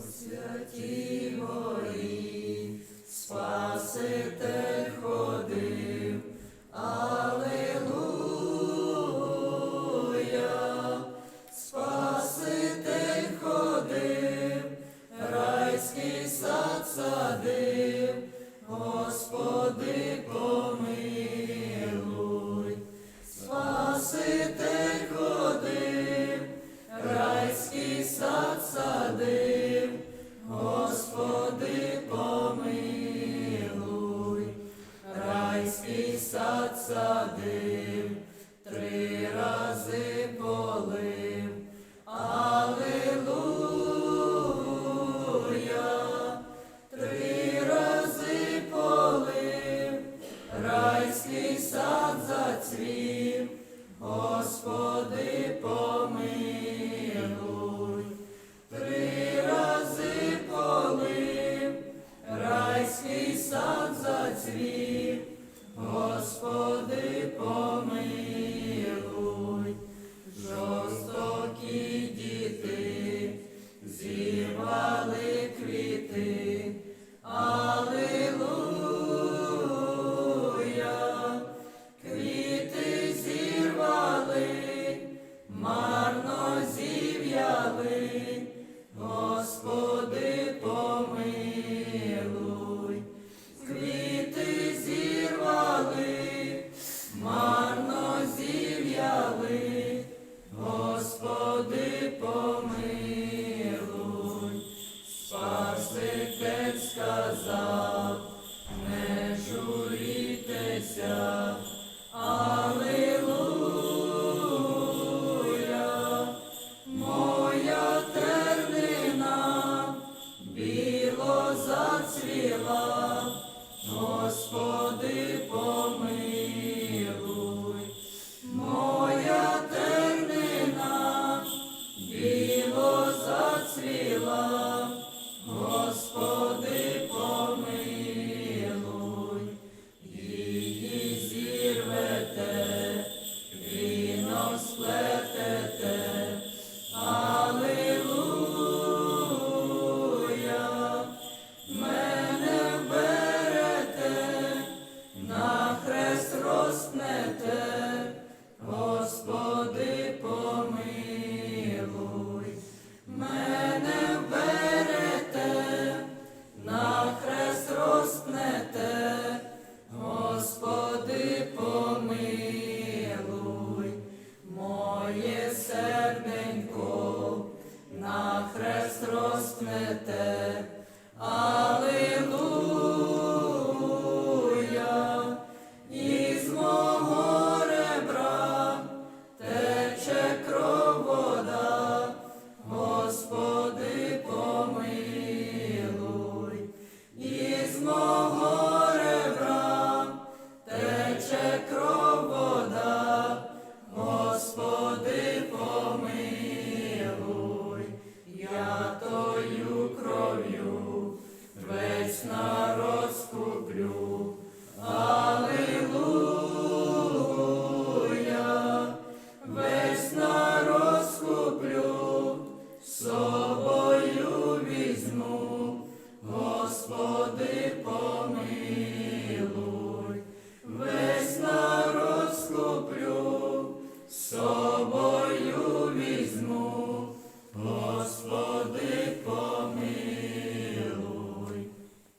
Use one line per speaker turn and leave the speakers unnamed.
святі. садив, три рази полив, Аллилуйя, три рази полив, райський сад зацвів, Господи помив. Hallelujah. Спаситель сказав, не журітеся, Аллилуйя, моя тернина біло зацвіла, Господи помилуй. люблю. Аллилуйя, весна розкуплю, собою візьму, Господи помилуй.